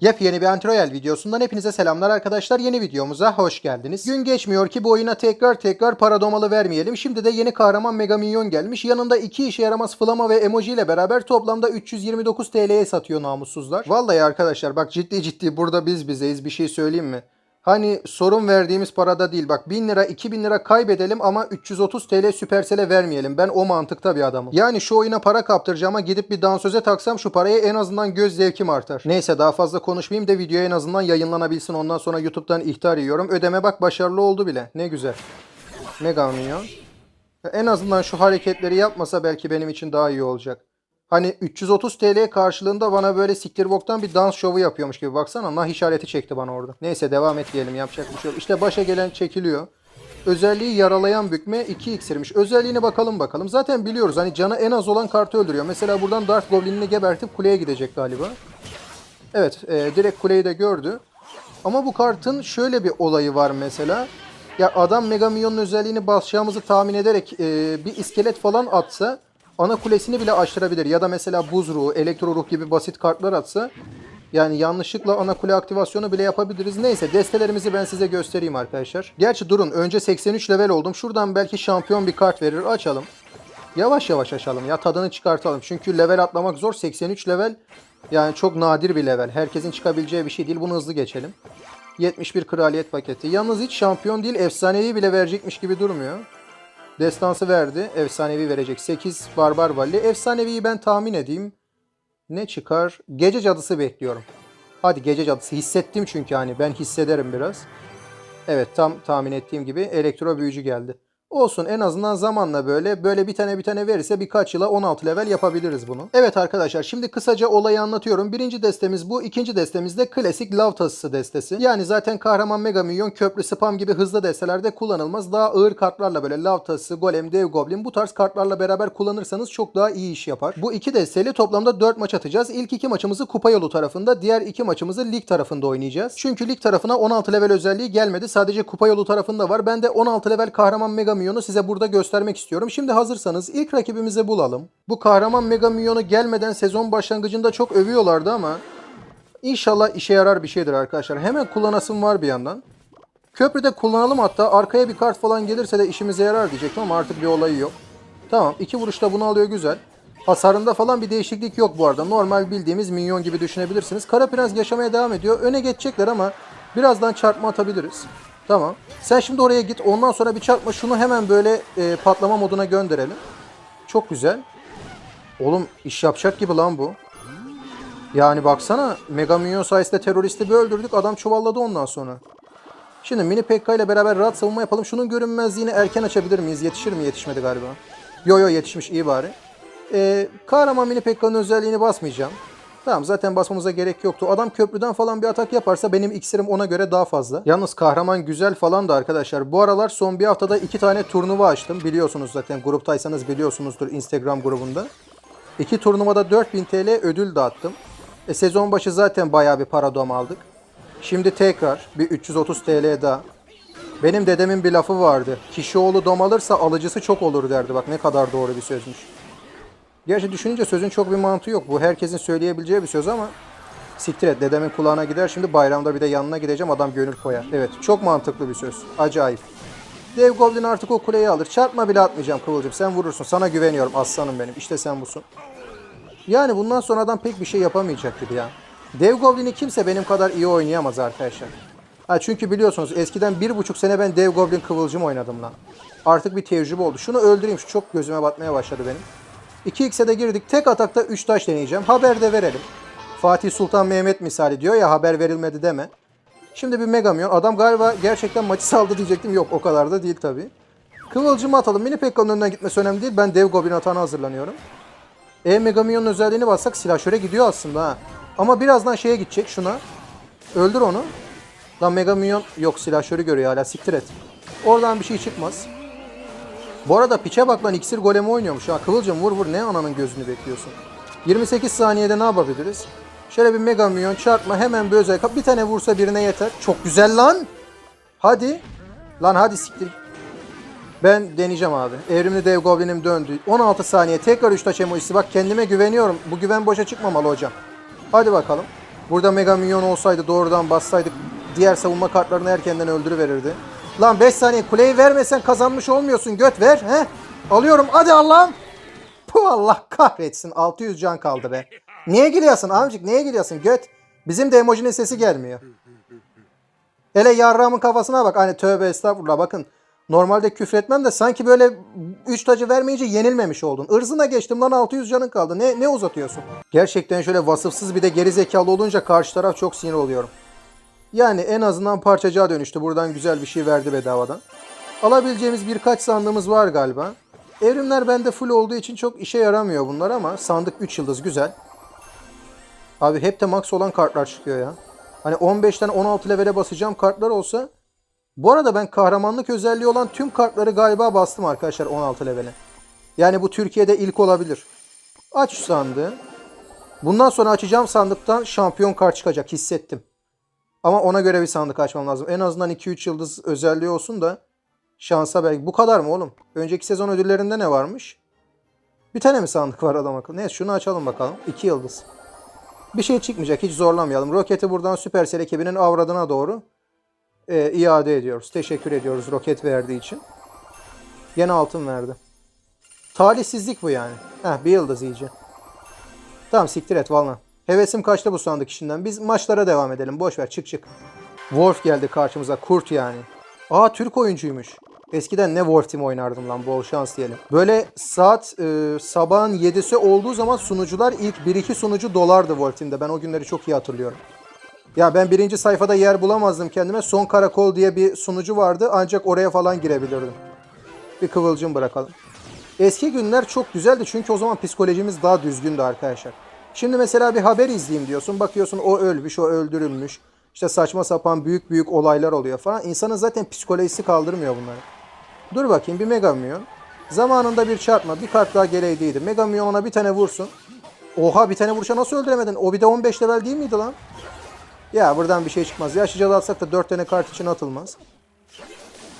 Yepyeni bir Antroyal videosundan hepinize selamlar arkadaşlar. Yeni videomuza hoş geldiniz. Gün geçmiyor ki bu oyuna tekrar tekrar para domalı vermeyelim. Şimdi de yeni kahraman Mega Minyon gelmiş. Yanında iki işe yaramaz flama ve emoji ile beraber toplamda 329 TL'ye satıyor namussuzlar. Vallahi arkadaşlar bak ciddi ciddi burada biz bizeyiz bir şey söyleyeyim mi? Hani sorun verdiğimiz parada değil. Bak 1000 lira 2000 lira kaybedelim ama 330 TL Supercell'e vermeyelim. Ben o mantıkta bir adamım. Yani şu oyuna para kaptıracağıma gidip bir dansöze taksam şu paraya en azından göz zevkim artar. Neyse daha fazla konuşmayayım da video en azından yayınlanabilsin. Ondan sonra YouTube'dan ihtar yiyorum. Ödeme bak başarılı oldu bile. Ne güzel. Mega Minyon. En azından şu hareketleri yapmasa belki benim için daha iyi olacak. Hani 330 TL karşılığında bana böyle siktir boktan bir dans şovu yapıyormuş gibi. Baksana nah işareti çekti bana orada. Neyse devam et diyelim yapacak bir şey yok. İşte başa gelen çekiliyor. Özelliği yaralayan bükme 2 iksirmiş. Özelliğine bakalım bakalım. Zaten biliyoruz hani canı en az olan kartı öldürüyor. Mesela buradan Dark Goblin'ini gebertip kuleye gidecek galiba. Evet e, direkt kuleyi de gördü. Ama bu kartın şöyle bir olayı var mesela. Ya adam Mega Minyon'un özelliğini basacağımızı tahmin ederek e, bir iskelet falan atsa ana kulesini bile aşırabilir. Ya da mesela buz ruhu, elektro ruh gibi basit kartlar atsa yani yanlışlıkla ana kule aktivasyonu bile yapabiliriz. Neyse destelerimizi ben size göstereyim arkadaşlar. Gerçi durun önce 83 level oldum. Şuradan belki şampiyon bir kart verir. Açalım. Yavaş yavaş açalım ya tadını çıkartalım. Çünkü level atlamak zor. 83 level yani çok nadir bir level. Herkesin çıkabileceği bir şey değil. Bunu hızlı geçelim. 71 kraliyet paketi. Yalnız hiç şampiyon değil. Efsanevi bile verecekmiş gibi durmuyor. Destansı verdi. Efsanevi verecek. 8 barbar valli. Efsaneviyi ben tahmin edeyim. Ne çıkar? Gece cadısı bekliyorum. Hadi gece cadısı. Hissettim çünkü hani ben hissederim biraz. Evet tam tahmin ettiğim gibi elektro büyücü geldi. Olsun en azından zamanla böyle böyle bir tane bir tane verirse birkaç yıla 16 level yapabiliriz bunu. Evet arkadaşlar şimdi kısaca olayı anlatıyorum. Birinci destemiz bu. ikinci destemiz de klasik lav tasısı destesi. Yani zaten kahraman mega milyon köprü spam gibi hızlı destelerde kullanılmaz. Daha ağır kartlarla böyle lav tasısı, golem, dev goblin bu tarz kartlarla beraber kullanırsanız çok daha iyi iş yapar. Bu iki desteyle toplamda 4 maç atacağız. İlk iki maçımızı kupa yolu tarafında, diğer iki maçımızı lig tarafında oynayacağız. Çünkü lig tarafına 16 level özelliği gelmedi. Sadece kupa yolu tarafında var. Ben de 16 level kahraman mega milyonu size burada göstermek istiyorum. Şimdi hazırsanız ilk rakibimizi bulalım. Bu kahraman mega milyonu gelmeden sezon başlangıcında çok övüyorlardı ama inşallah işe yarar bir şeydir arkadaşlar. Hemen kullanasım var bir yandan. Köprüde kullanalım hatta arkaya bir kart falan gelirse de işimize yarar diyecektim ama artık bir olayı yok. Tamam iki vuruşta bunu alıyor güzel. Hasarında falan bir değişiklik yok bu arada. Normal bildiğimiz minyon gibi düşünebilirsiniz. Kara Prens yaşamaya devam ediyor. Öne geçecekler ama birazdan çarpma atabiliriz. Tamam. Sen şimdi oraya git. Ondan sonra bir çarpma. Şunu hemen böyle e, patlama moduna gönderelim. Çok güzel. Oğlum iş yapacak gibi lan bu. Yani baksana Mega Minyon sayesinde teröristi bir öldürdük. Adam çuvalladı ondan sonra. Şimdi Mini Pekka ile beraber rahat savunma yapalım. Şunun görünmezliğini erken açabilir miyiz? Yetişir mi? Yetişmedi galiba. Yo yo yetişmiş iyi bari. Ee, kahraman Mini Pekka'nın özelliğini basmayacağım. Tamam zaten basmamıza gerek yoktu. Adam köprüden falan bir atak yaparsa benim iksirim ona göre daha fazla. Yalnız kahraman güzel falan da arkadaşlar. Bu aralar son bir haftada iki tane turnuva açtım. Biliyorsunuz zaten gruptaysanız biliyorsunuzdur Instagram grubunda. İki turnuvada 4000 TL ödül dağıttım. E, sezon başı zaten bayağı bir para dom aldık. Şimdi tekrar bir 330 TL daha. Benim dedemin bir lafı vardı. Kişioğlu dom alırsa alıcısı çok olur derdi. Bak ne kadar doğru bir sözmüş. Gerçi düşününce sözün çok bir mantığı yok. Bu herkesin söyleyebileceği bir söz ama siktir et. Dedemin kulağına gider. Şimdi bayramda bir de yanına gideceğim. Adam gönül koyar. Evet çok mantıklı bir söz. Acayip. Dev Goblin artık o kuleyi alır. Çarpma bile atmayacağım Kıvılcım. Sen vurursun. Sana güveniyorum aslanım benim. İşte sen busun. Yani bundan sonra adam pek bir şey yapamayacak gibi ya. Dev Goblin'i kimse benim kadar iyi oynayamaz arkadaşlar. Ha çünkü biliyorsunuz eskiden bir buçuk sene ben Dev Goblin Kıvılcım oynadım lan. Artık bir tecrübe oldu. Şunu öldüreyim. Şu çok gözüme batmaya başladı benim. 2x'e de girdik. Tek atakta 3 taş deneyeceğim. Haber de verelim. Fatih Sultan Mehmet misali diyor ya haber verilmedi deme. Şimdi bir Megamyon. Adam galiba gerçekten maçı saldı diyecektim. Yok o kadar da değil tabi. Kıvılcımı atalım. Mini Pekka'nın önünden gitmesi önemli değil. Ben Dev Goblin atağına hazırlanıyorum. E Megaminyon'un özelliğini bassak silahşöre gidiyor aslında ha. Ama birazdan şeye gidecek şuna. Öldür onu. Lan Megaminyon yok silahşörü görüyor hala siktir et. Oradan bir şey çıkmaz. Bu arada piçe bak lan iksir golemi oynuyormuş ha. Kıvılcım vur vur ne ananın gözünü bekliyorsun. 28 saniyede ne yapabiliriz? Şöyle bir mega milyon çarpma hemen bir özel. Bir tane vursa birine yeter. Çok güzel lan. Hadi. Lan hadi siktir. Ben deneyeceğim abi. Evrimli dev goblinim döndü. 16 saniye tekrar 3 taş emojisi. Bak kendime güveniyorum. Bu güven boşa çıkmamalı hocam. Hadi bakalım. Burada Mega Minyon olsaydı doğrudan bassaydık diğer savunma kartlarını erkenden öldürüverirdi. Lan 5 saniye kuleyi vermesen kazanmış olmuyorsun. Göt ver. He? Alıyorum. Hadi Allah'ım. Puh Allah kahretsin. 600 can kaldı be. Niye gülüyorsun amcık? Niye gülüyorsun? Göt. Bizim de emojinin sesi gelmiyor. Hele yarrağımın kafasına bak. Hani tövbe estağfurullah bakın. Normalde küfretmem de sanki böyle 3 tacı vermeyince yenilmemiş oldun. Irzına geçtim lan 600 canın kaldı. Ne ne uzatıyorsun? Gerçekten şöyle vasıfsız bir de geri zekalı olunca karşı taraf çok sinir oluyorum. Yani en azından parçacığa dönüştü. Buradan güzel bir şey verdi bedavadan. Alabileceğimiz birkaç sandığımız var galiba. Evrimler bende full olduğu için çok işe yaramıyor bunlar ama sandık 3 yıldız güzel. Abi hep de max olan kartlar çıkıyor ya. Hani 15'ten 16 levele basacağım kartlar olsa. Bu arada ben kahramanlık özelliği olan tüm kartları galiba bastım arkadaşlar 16 levele. Yani bu Türkiye'de ilk olabilir. Aç sandığı. Bundan sonra açacağım sandıktan şampiyon kart çıkacak hissettim. Ama ona göre bir sandık açmam lazım. En azından 2-3 yıldız özelliği olsun da şansa belki. Bu kadar mı oğlum? Önceki sezon ödüllerinde ne varmış? Bir tane mi sandık var adam akıllı? Neyse şunu açalım bakalım. 2 yıldız. Bir şey çıkmayacak. Hiç zorlamayalım. Roketi buradan Supercell ekibinin avradına doğru e, iade ediyoruz. Teşekkür ediyoruz roket verdiği için. Yine altın verdi. Talihsizlik bu yani. Heh bir yıldız iyice. Tamam siktir et valla. Hevesim kaçtı bu sandık işinden. Biz maçlara devam edelim. Boş ver çık çık. Wolf geldi karşımıza. Kurt yani. Aa Türk oyuncuymuş. Eskiden ne Wolf Team oynardım lan bol şans diyelim. Böyle saat e, sabahın 7'si olduğu zaman sunucular ilk 1-2 sunucu dolardı Wolf Team'de. Ben o günleri çok iyi hatırlıyorum. Ya ben birinci sayfada yer bulamazdım kendime. Son karakol diye bir sunucu vardı. Ancak oraya falan girebilirdim. Bir kıvılcım bırakalım. Eski günler çok güzeldi çünkü o zaman psikolojimiz daha düzgündü arkadaşlar. Şimdi mesela bir haber izleyeyim diyorsun. Bakıyorsun o ölmüş, o öldürülmüş. İşte saçma sapan büyük büyük olaylar oluyor falan. İnsanın zaten psikolojisi kaldırmıyor bunları. Dur bakayım bir Mega Milyon. Zamanında bir çarpma, bir kart daha geleydiydi. Mega Milyon ona bir tane vursun. Oha bir tane vuruşa nasıl öldüremedin? O bir de 15 level değil miydi lan? Ya buradan bir şey çıkmaz. Yaşlıcalı atsak da 4 tane kart için atılmaz.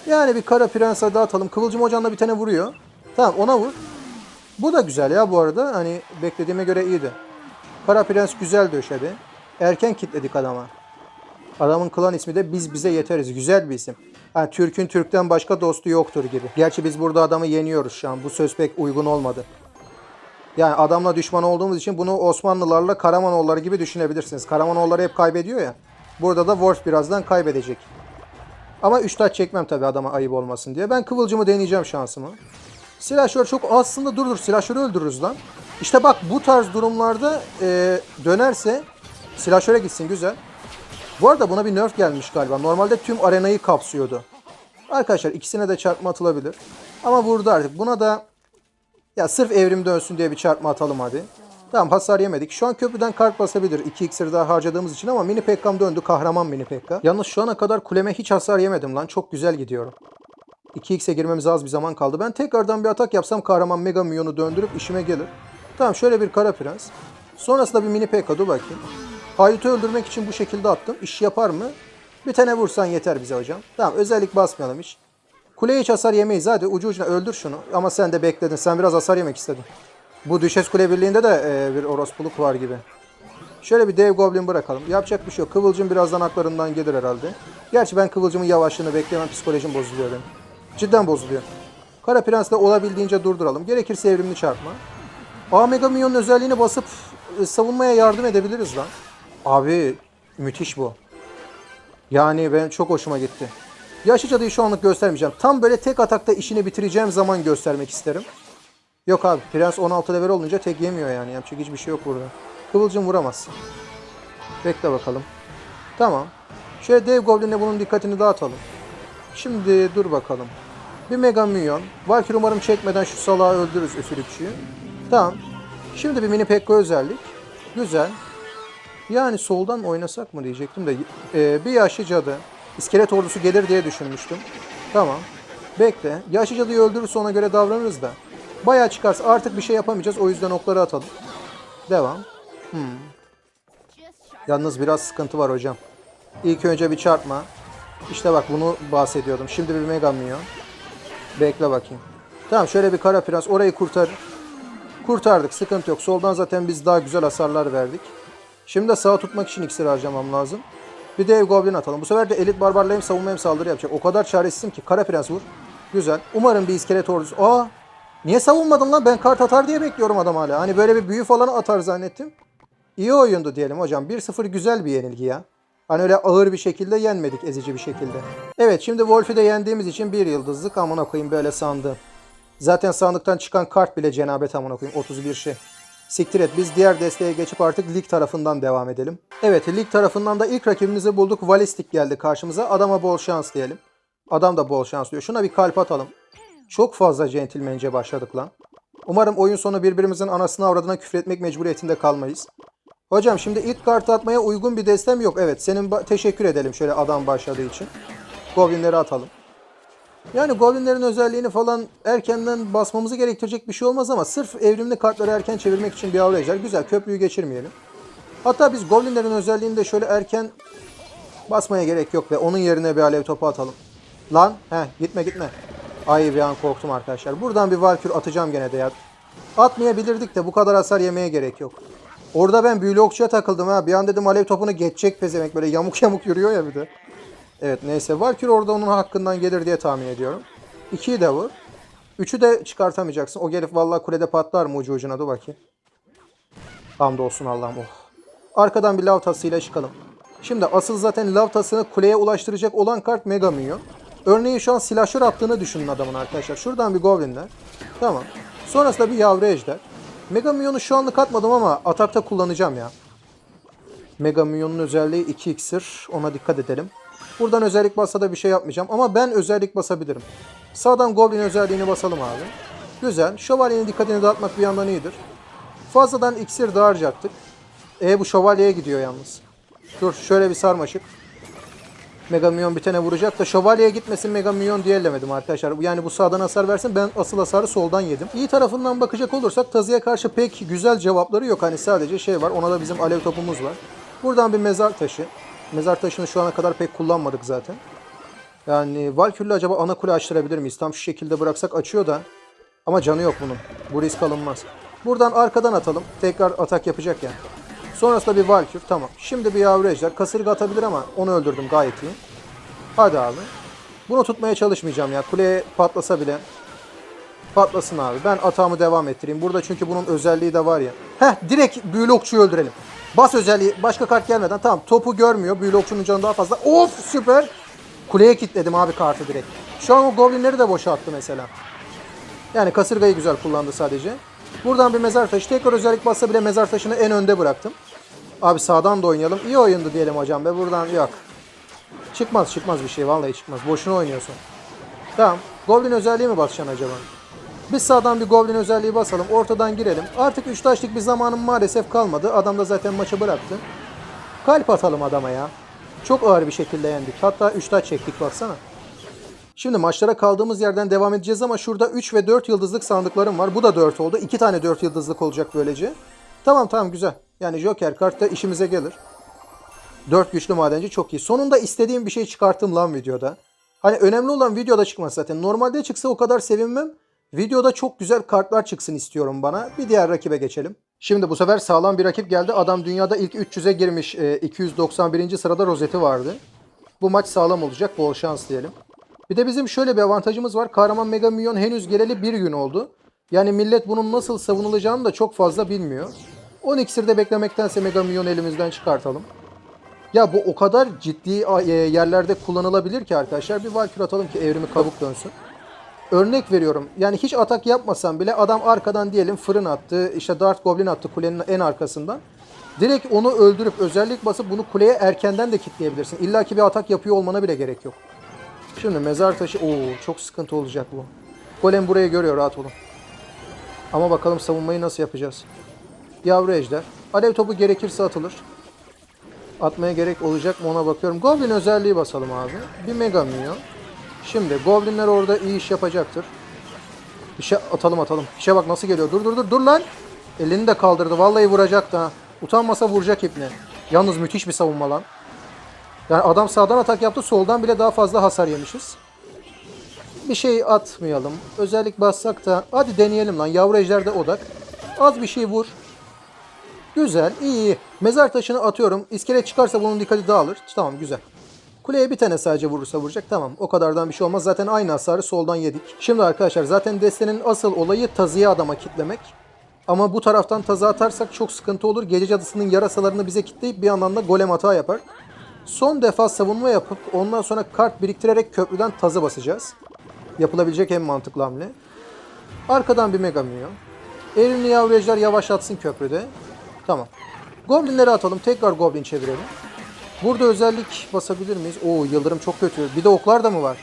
Yani bir kara prensa da atalım. Kıvılcım hocanla bir tane vuruyor. Tamam ona vur. Bu da güzel ya bu arada. Hani beklediğime göre iyiydi. Kara prens güzel döşedi. Erken kitledik adama. Adamın klan ismi de biz bize yeteriz. Güzel bir isim. Ha, Türk'ün Türk'ten başka dostu yoktur gibi. Gerçi biz burada adamı yeniyoruz şu an. Bu söz pek uygun olmadı. Yani adamla düşman olduğumuz için bunu Osmanlılarla Karamanoğulları gibi düşünebilirsiniz. Karamanoğulları hep kaybediyor ya. Burada da Wolf birazdan kaybedecek. Ama 3 taç çekmem tabii adama ayıp olmasın diye. Ben kıvılcımı deneyeceğim şansımı. Silahşör çok aslında dur dur silahşörü öldürürüz lan. İşte bak bu tarz durumlarda e, dönerse silahşöre gitsin güzel. Bu arada buna bir nerf gelmiş galiba. Normalde tüm arenayı kapsıyordu. Arkadaşlar ikisine de çarpma atılabilir. Ama vurdu artık. Buna da ya sırf evrim dönsün diye bir çarpma atalım hadi. Tamam hasar yemedik. Şu an köprüden kart basabilir. 2 iksir daha harcadığımız için ama mini pekkam döndü. Kahraman mini pekka. Yalnız şu ana kadar kuleme hiç hasar yemedim lan. Çok güzel gidiyorum. 2x'e girmemize az bir zaman kaldı. Ben tekrardan bir atak yapsam kahraman mega milyonu döndürüp işime gelir. Tamam şöyle bir kara prens. Sonrasında bir mini pekka dur bakayım. Haydut'u öldürmek için bu şekilde attım. İş yapar mı? Bir tane vursan yeter bize hocam. Tamam özellik basmayalım hiç. Kuleye hiç hasar yemeyiz hadi ucu ucuna öldür şunu. Ama sen de bekledin. Sen biraz hasar yemek istedin. Bu Düşes Kule Birliği'nde de e, bir orospuluk var gibi. Şöyle bir dev goblin bırakalım. Yapacak bir şey yok. Kıvılcım birazdan haklarından gelir herhalde. Gerçi ben Kıvılcım'ın yavaşlığını bekleyemem. Psikolojim bozuluyor benim. Cidden bozuluyor. Kara Prens'le olabildiğince durduralım. Gerekirse evrimli çarpma. A Mega Minyon'un özelliğini basıp e, savunmaya yardım edebiliriz lan. Abi müthiş bu. Yani ben çok hoşuma gitti. Yaşlı cadıyı şu anlık göstermeyeceğim. Tam böyle tek atakta işini bitireceğim zaman göstermek isterim. Yok abi Prens 16 level olunca tek yemiyor yani. Yapacak hiçbir şey yok burada. Kıvılcım vuramaz. Bekle bakalım. Tamam. Şöyle dev goblinle bunun dikkatini dağıtalım. Şimdi dur bakalım. Bir mega milyon. Valkyrie umarım çekmeden şu salağı öldürürüz üfürükçüyü. Tamam. Şimdi bir mini pekka özellik. Güzel. Yani soldan oynasak mı diyecektim de e, bir yaşlı cadı iskelet ordusu gelir diye düşünmüştüm. Tamam. Bekle. Yaşlı cadıyı öldürürse ona göre davranırız da. Bayağı çıkarsa artık bir şey yapamayacağız. O yüzden okları atalım. Devam. Hmm. Yalnız biraz sıkıntı var hocam. İlk önce bir çarpma. İşte bak bunu bahsediyordum. Şimdi bir mega milyon. Bekle bakayım. Tamam şöyle bir kara prens orayı kurtar. Kurtardık sıkıntı yok. Soldan zaten biz daha güzel hasarlar verdik. Şimdi de sağa tutmak için iksir harcamam lazım. Bir de ev goblin atalım. Bu sefer de elit barbarla hem savunma hem saldırı yapacak. O kadar çaresizim ki. Kara prens vur. Güzel. Umarım bir iskelet ordusu. Aa! Niye savunmadın lan? Ben kart atar diye bekliyorum adam hala. Hani böyle bir büyü falan atar zannettim. İyi oyundu diyelim hocam. 1-0 güzel bir yenilgi ya. Hani öyle ağır bir şekilde yenmedik ezici bir şekilde. Evet şimdi Wolf'ü de yendiğimiz için bir yıldızlık amına koyayım böyle sandım. Zaten sandıktan çıkan kart bile cenabet amına koyayım 31 şey. Siktir et biz diğer desteğe geçip artık lig tarafından devam edelim. Evet lig tarafından da ilk rakibimizi bulduk. Valistik geldi karşımıza. Adama bol şans diyelim. Adam da bol şans diyor. Şuna bir kalp atalım. Çok fazla centilmence başladık lan. Umarım oyun sonu birbirimizin anasını avradına küfretmek mecburiyetinde kalmayız. Hocam şimdi ilk kartı atmaya uygun bir destem yok. Evet senin teşekkür edelim şöyle adam başladığı için. Goblinleri atalım. Yani Goblinlerin özelliğini falan erkenden basmamızı gerektirecek bir şey olmaz ama sırf evrimli kartları erken çevirmek için bir ejder. Güzel köprüyü geçirmeyelim. Hatta biz Goblinlerin özelliğini de şöyle erken basmaya gerek yok ve onun yerine bir alev topu atalım. Lan heh gitme gitme. Ay bir an korktum arkadaşlar. Buradan bir Valkür atacağım gene de ya. Atmayabilirdik de bu kadar hasar yemeye gerek yok. Orada ben büyülü okçuya takıldım ha. Bir an dedim alev topunu geçecek pezemek. Böyle yamuk yamuk yürüyor ya bir de. Evet neyse. Valkür orada onun hakkından gelir diye tahmin ediyorum. 2'yi de vur. 3'ü de çıkartamayacaksın. O gelip vallahi kulede patlar mı ucu ucuna dur bakayım. Hamdolsun Allah'ım oh. Arkadan bir lav tasıyla çıkalım. Şimdi asıl zaten lav tasını kuleye ulaştıracak olan kart Mega Minyon. Örneğin şu an silahşör attığını düşünün adamın arkadaşlar. Şuradan bir goblinler. Tamam. Sonrasında bir yavru ejder. Mega Minyon'u şu anlık atmadım ama atakta kullanacağım ya. Mega Minyon'un özelliği 2 iksir. Ona dikkat edelim. Buradan özellik bassa da bir şey yapmayacağım. Ama ben özellik basabilirim. Sağdan Goblin özelliğini basalım abi. Güzel. Şövalyenin dikkatini dağıtmak bir yandan iyidir. Fazladan iksir de harcattık. E bu şövalyeye gidiyor yalnız. Dur şöyle bir sarmaşık. Mega Minyon bir tane vuracak da şövalyeye gitmesin Mega Minyon diye ellemedim arkadaşlar. Yani bu sağdan hasar versin ben asıl hasarı soldan yedim. İyi tarafından bakacak olursak Tazı'ya karşı pek güzel cevapları yok. Hani sadece şey var ona da bizim alev topumuz var. Buradan bir mezar taşı. Mezar taşını şu ana kadar pek kullanmadık zaten. Yani Valkür'le acaba ana kule açtırabilir miyiz? Tam şu şekilde bıraksak açıyor da. Ama canı yok bunun. Bu risk alınmaz. Buradan arkadan atalım. Tekrar atak yapacak yani. Sonrasında bir Valkür. Tamam. Şimdi bir yavru ejder. Kasırga atabilir ama onu öldürdüm gayet iyi. Hadi abi. Bunu tutmaya çalışmayacağım ya. Kuleye patlasa bile. Patlasın abi. Ben atağımı devam ettireyim. Burada çünkü bunun özelliği de var ya. Heh direkt büyülü öldürelim. Bas özelliği. Başka kart gelmeden. Tamam topu görmüyor. Büyülü okçunun canı daha fazla. Of süper. Kuleye kilitledim abi kartı direkt. Şu an o goblinleri de boşa attı mesela. Yani kasırgayı güzel kullandı sadece. Buradan bir mezar taşı. Tekrar özellik bassa bile mezar taşını en önde bıraktım. Abi sağdan da oynayalım. İyi oyundu diyelim hocam be. Buradan yok. Çıkmaz çıkmaz bir şey. Vallahi çıkmaz. Boşuna oynuyorsun. Tamam. Goblin özelliği mi basacaksın acaba? Biz sağdan bir Goblin özelliği basalım. Ortadan girelim. Artık 3 taşlık bir zamanım maalesef kalmadı. Adam da zaten maçı bıraktı. Kalp atalım adama ya. Çok ağır bir şekilde yendik. Hatta 3 taş çektik baksana. Şimdi maçlara kaldığımız yerden devam edeceğiz ama şurada 3 ve 4 yıldızlık sandıklarım var. Bu da 4 oldu. 2 tane 4 yıldızlık olacak böylece. Tamam tamam güzel. Yani Joker kart da işimize gelir. 4 güçlü madenci çok iyi. Sonunda istediğim bir şey çıkarttım lan videoda. Hani önemli olan videoda çıkması zaten. Normalde çıksa o kadar sevinmem. Videoda çok güzel kartlar çıksın istiyorum bana. Bir diğer rakibe geçelim. Şimdi bu sefer sağlam bir rakip geldi. Adam dünyada ilk 300'e girmiş. Ee, 291. sırada rozeti vardı. Bu maç sağlam olacak. Bol şans diyelim. Bir de bizim şöyle bir avantajımız var. Kahraman Mega Milyon henüz geleli bir gün oldu. Yani millet bunun nasıl savunulacağını da çok fazla bilmiyor. 10 iksirde beklemektense Mega Milyon elimizden çıkartalım. Ya bu o kadar ciddi e, yerlerde kullanılabilir ki arkadaşlar. Bir Valkür atalım ki evrimi kabuk dönsün. Örnek veriyorum. Yani hiç atak yapmasam bile adam arkadan diyelim fırın attı. işte Dart Goblin attı kulenin en arkasından. Direkt onu öldürüp özellik basıp bunu kuleye erkenden de kitleyebilirsin. İlla ki bir atak yapıyor olmana bile gerek yok. Şimdi mezar taşı... Oo çok sıkıntı olacak bu. Golem burayı görüyor rahat olun. Ama bakalım savunmayı nasıl yapacağız. Yavru ejder. Alev topu gerekirse atılır. Atmaya gerek olacak mı ona bakıyorum. Goblin özelliği basalım abi. Bir mega minyon. Şimdi goblinler orada iyi iş yapacaktır. İşe atalım atalım. İşe bak nasıl geliyor. Dur dur dur dur lan. Elini de kaldırdı. Vallahi vuracaktı ha. Utanmasa vuracak ipne. Yalnız müthiş bir savunma lan. Yani adam sağdan atak yaptı. Soldan bile daha fazla hasar yemişiz. Bir şey atmayalım. Özellik bassak da. Hadi deneyelim lan. Yavru ejderde odak. Az bir şey vur. Güzel, iyi. Mezar taşını atıyorum. İskelet çıkarsa bunun dikkati dağılır. Tamam, güzel. Kuleye bir tane sadece vurursa vuracak. Tamam, o kadardan bir şey olmaz. Zaten aynı hasarı soldan yedik. Şimdi arkadaşlar zaten destenin asıl olayı tazıya adama kitlemek. Ama bu taraftan tazı atarsak çok sıkıntı olur. Gece cadısının yarasalarını bize kitleyip bir yandan da golem hata yapar. Son defa savunma yapıp ondan sonra kart biriktirerek köprüden tazı basacağız. Yapılabilecek en mantıklı hamle. Arkadan bir mega minyon. Erimli yavru yavaşlatsın köprüde. Tamam. Goblinleri atalım. Tekrar goblin çevirelim. Burada özellik basabilir miyiz? Oo yıldırım çok kötü. Bir de oklar da mı var?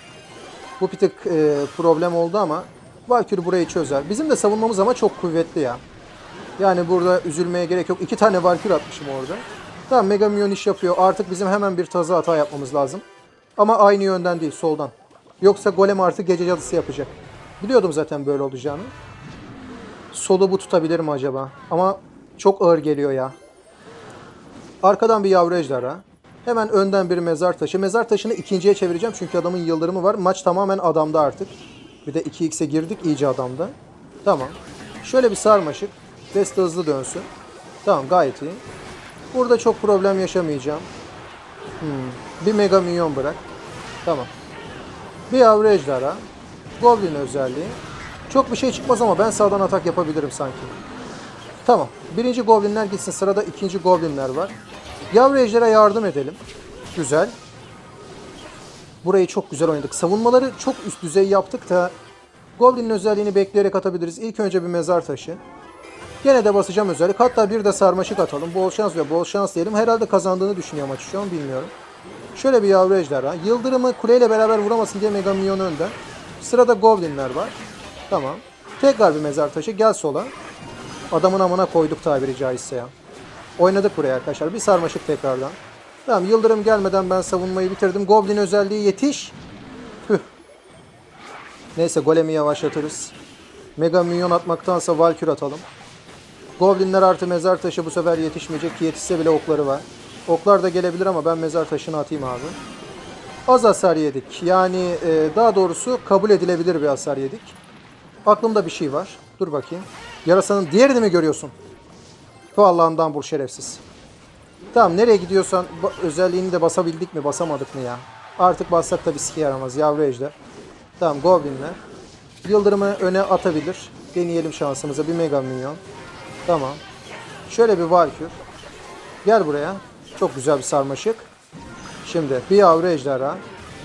Bu bir tık e, problem oldu ama Valkyrie burayı çözer. Bizim de savunmamız ama çok kuvvetli ya. Yani burada üzülmeye gerek yok. İki tane Valkyrie atmışım orada. Tamam Mega Minyon iş yapıyor. Artık bizim hemen bir tazı hata yapmamız lazım. Ama aynı yönden değil soldan. Yoksa golem artık gece cadısı yapacak. Biliyordum zaten böyle olacağını. Solu bu tutabilir mi acaba? Ama çok ağır geliyor ya. Arkadan bir yavru ejderha. Hemen önden bir mezar taşı. Mezar taşını ikinciye çevireceğim çünkü adamın yıldırımı var. Maç tamamen adamda artık. Bir de 2x'e girdik iyice adamda. Tamam. Şöyle bir sarmaşık. Deste hızlı dönsün. Tamam gayet iyi. Burada çok problem yaşamayacağım. Hmm. Bir mega minyon bırak. Tamam. Bir yavru ejderha. Goblin özelliği. Çok bir şey çıkmaz ama ben sağdan atak yapabilirim sanki. Tamam. Birinci goblinler gitsin. Sırada ikinci goblinler var. Yavru ejdere yardım edelim. Güzel. Burayı çok güzel oynadık. Savunmaları çok üst düzey yaptık da Goblin'in özelliğini bekleyerek atabiliriz. İlk önce bir mezar taşı. Gene de basacağım özellik. Hatta bir de sarmaşık atalım. Bol şans ve bol şans diyelim. Herhalde kazandığını düşünüyor maçı şu an bilmiyorum. Şöyle bir yavru ejderha. Yıldırımı kuleyle beraber vuramasın diye Mega Minyon önde. Sırada Goblinler var. Tamam. Tekrar bir mezar taşı. Gel sola. Adamın amına koyduk tabiri caizse ya. Oynadık buraya arkadaşlar. Bir sarmaşık tekrardan. Tamam yıldırım gelmeden ben savunmayı bitirdim. Goblin özelliği yetiş. Püh. Neyse golemi yavaşlatırız. Mega minyon atmaktansa Valkür atalım. Goblinler artı mezar taşı bu sefer yetişmeyecek ki yetişse bile okları var. Oklar da gelebilir ama ben mezar taşını atayım abi. Az hasar yedik. Yani e, daha doğrusu kabul edilebilir bir hasar yedik. Aklımda bir şey var. Dur bakayım. Yarasanın diğerini mi görüyorsun? Bu Allah'ından bul şerefsiz. Tamam nereye gidiyorsan özelliğini de basabildik mi basamadık mı ya? Artık bassak da bir yaramaz. Yavru ejder. Tamam goblinler. Yıldırımı öne atabilir. Deneyelim şansımıza. Bir mega minyon. Tamam. Şöyle bir valkür. Gel buraya. Çok güzel bir sarmaşık. Şimdi bir yavru ejderha.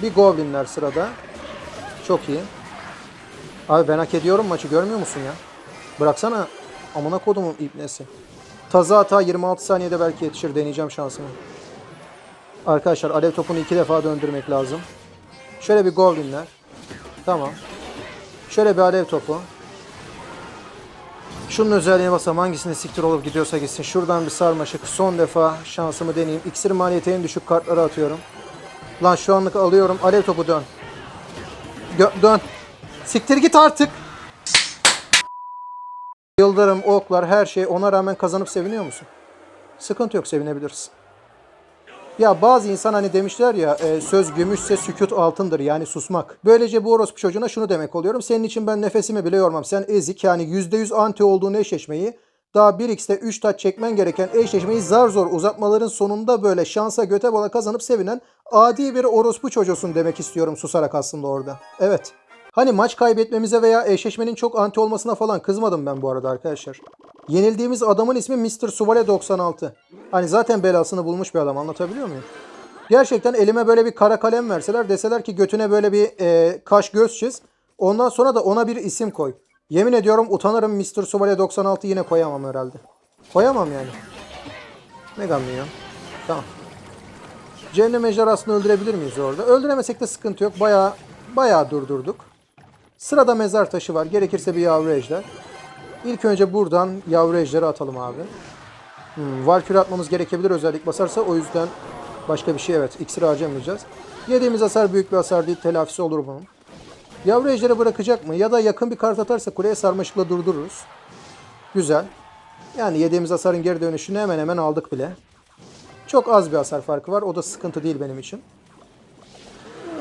Bir goblinler sırada. Çok iyi. Abi ben hak ediyorum maçı görmüyor musun ya? Bıraksana. Amına kodumun ipnesi. Tazı hata 26 saniyede belki yetişir. Deneyeceğim şansımı. Arkadaşlar alev topunu iki defa döndürmek lazım. Şöyle bir goblinler. Tamam. Şöyle bir alev topu. Şunun özelliğine basam hangisini siktir olup gidiyorsa gitsin. Şuradan bir sarmaşık. Son defa şansımı deneyeyim. İksir maliyeti en düşük kartları atıyorum. Lan şu anlık alıyorum. Alev topu dön. Gö- dön. Siktir git artık. Yıldırım, oklar, her şey ona rağmen kazanıp seviniyor musun? Sıkıntı yok sevinebilirsin. Ya bazı insan hani demişler ya e, söz gümüşse sükut altındır yani susmak. Böylece bu orospu çocuğuna şunu demek oluyorum. Senin için ben nefesimi bile yormam. Sen ezik yani %100 anti olduğun eşleşmeyi daha 1x'te 3 taç çekmen gereken eşleşmeyi zar zor uzatmaların sonunda böyle şansa göte bala kazanıp sevinen adi bir orospu çocuğusun demek istiyorum susarak aslında orada. Evet. Hani maç kaybetmemize veya eşleşmenin çok anti olmasına falan kızmadım ben bu arada arkadaşlar. Yenildiğimiz adamın ismi Mr. Suvale 96. Hani zaten belasını bulmuş bir adam anlatabiliyor muyum? Gerçekten elime böyle bir kara kalem verseler deseler ki götüne böyle bir e, kaş göz çiz. Ondan sonra da ona bir isim koy. Yemin ediyorum utanırım Mr. Suvale 96 yine koyamam herhalde. Koyamam yani. Mega Minyon. Tamam. Cehennem ejderhasını öldürebilir miyiz orada? Öldüremesek de sıkıntı yok. Bayağı bayağı durdurduk. Sırada mezar taşı var. Gerekirse bir yavru ejder. İlk önce buradan yavru ejderi atalım abi. Hmm, Valkyrie atmamız gerekebilir özellik basarsa. O yüzden başka bir şey evet. İksir harcamayacağız. Yediğimiz hasar büyük bir hasar değil. Telafisi olur bunun. Yavru ejderi bırakacak mı? Ya da yakın bir kart atarsa kuleye sarmaşıkla durdururuz. Güzel. Yani yediğimiz hasarın geri dönüşünü hemen hemen aldık bile. Çok az bir hasar farkı var. O da sıkıntı değil benim için.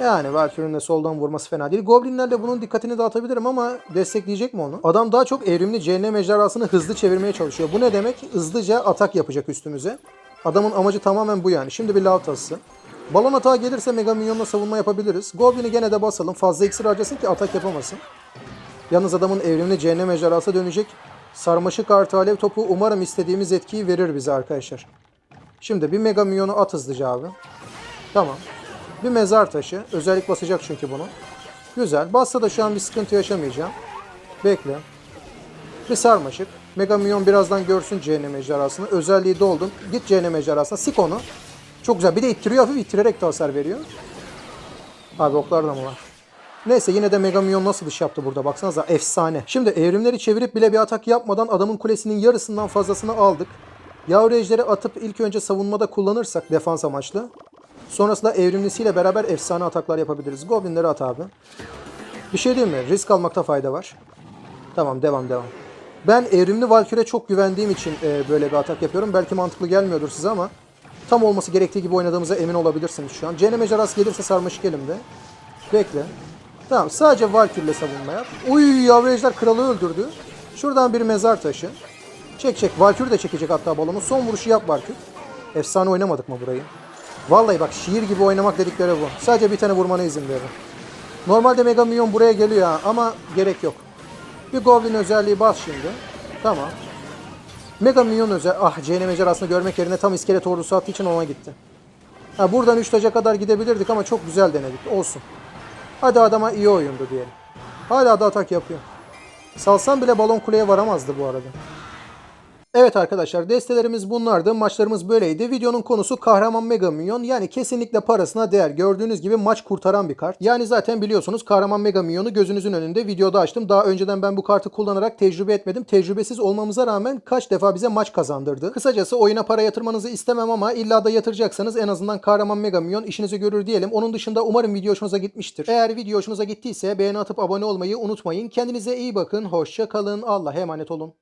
Yani Valkyrie'nin de soldan vurması fena değil. Goblinlerle bunun dikkatini dağıtabilirim ama destekleyecek mi onu? Adam daha çok evrimli cehennem ejderhasını hızlı çevirmeye çalışıyor. Bu ne demek? Hızlıca atak yapacak üstümüze. Adamın amacı tamamen bu yani. Şimdi bir lav tası. Balon atağı gelirse Mega Minyon'la savunma yapabiliriz. Goblin'i gene de basalım. Fazla iksir harcasın ki atak yapamasın. Yalnız adamın evrimli cehennem ejderhası dönecek. Sarmaşık artı alev topu umarım istediğimiz etkiyi verir bize arkadaşlar. Şimdi bir Mega Minyon'u at hızlıca abi. Tamam. Bir mezar taşı. Özellik basacak çünkü bunu. Güzel. Bassa da şu an bir sıkıntı yaşamayacağım. Bekle. Bir sarmaşık. Mega Minyon birazdan görsün cehennem ejderhasını. Özelliği doldun. Git cehennem ejderhasına. Sik onu. Çok güzel. Bir de ittiriyor hafif ittirerek de hasar veriyor. Abi oklar da mı var? Neyse yine de Mega Minyon nasıl iş yaptı burada baksanıza efsane. Şimdi evrimleri çevirip bile bir atak yapmadan adamın kulesinin yarısından fazlasını aldık. Yavru ejderi atıp ilk önce savunmada kullanırsak defans amaçlı. Sonrasında evrimlisiyle beraber efsane ataklar yapabiliriz. Goblinleri at abi. Bir şey diyeyim mi? Risk almakta fayda var. Tamam devam devam. Ben evrimli Valkyrie çok güvendiğim için e, böyle bir atak yapıyorum. Belki mantıklı gelmiyordur size ama tam olması gerektiği gibi oynadığımıza emin olabilirsiniz şu an. Cehennem ejderhası gelirse sarmaşık elimde. Bekle. Tamam sadece Valkyrie ile savunma yap. Uy yavru kralı öldürdü. Şuradan bir mezar taşı. Çek çek. Valkyrie de çekecek hatta balonu. Son vuruşu yap Valkyrie. Efsane oynamadık mı burayı? Vallahi bak şiir gibi oynamak dedikleri bu. Sadece bir tane vurmana izin veririm. Normalde Mega Minyon buraya geliyor ha, ama gerek yok. Bir Goblin özelliği bas şimdi. Tamam. Mega Minyon özel... Ah cehennem ejderhasını görmek yerine tam iskelet ordusu attığı için ona gitti. Ha, buradan 3 taca kadar gidebilirdik ama çok güzel denedik. Olsun. Hadi adama iyi oyundu diyelim. Hala da atak yapıyor. Salsam bile balon kuleye varamazdı bu arada. Evet arkadaşlar destelerimiz bunlardı. Maçlarımız böyleydi. Videonun konusu kahraman Mega Minyon. Yani kesinlikle parasına değer. Gördüğünüz gibi maç kurtaran bir kart. Yani zaten biliyorsunuz kahraman Mega Minyon'u gözünüzün önünde videoda açtım. Daha önceden ben bu kartı kullanarak tecrübe etmedim. Tecrübesiz olmamıza rağmen kaç defa bize maç kazandırdı. Kısacası oyuna para yatırmanızı istemem ama illa da yatıracaksanız en azından kahraman Mega Minyon işinizi görür diyelim. Onun dışında umarım video hoşunuza gitmiştir. Eğer video hoşunuza gittiyse beğeni atıp abone olmayı unutmayın. Kendinize iyi bakın. Hoşça kalın. Allah'a emanet olun.